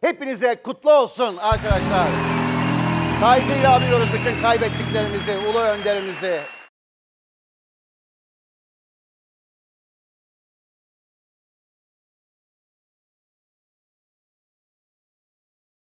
Hepinize kutlu olsun arkadaşlar. Saygıyla anıyoruz bütün kaybettiklerimizi, ulu önderimizi.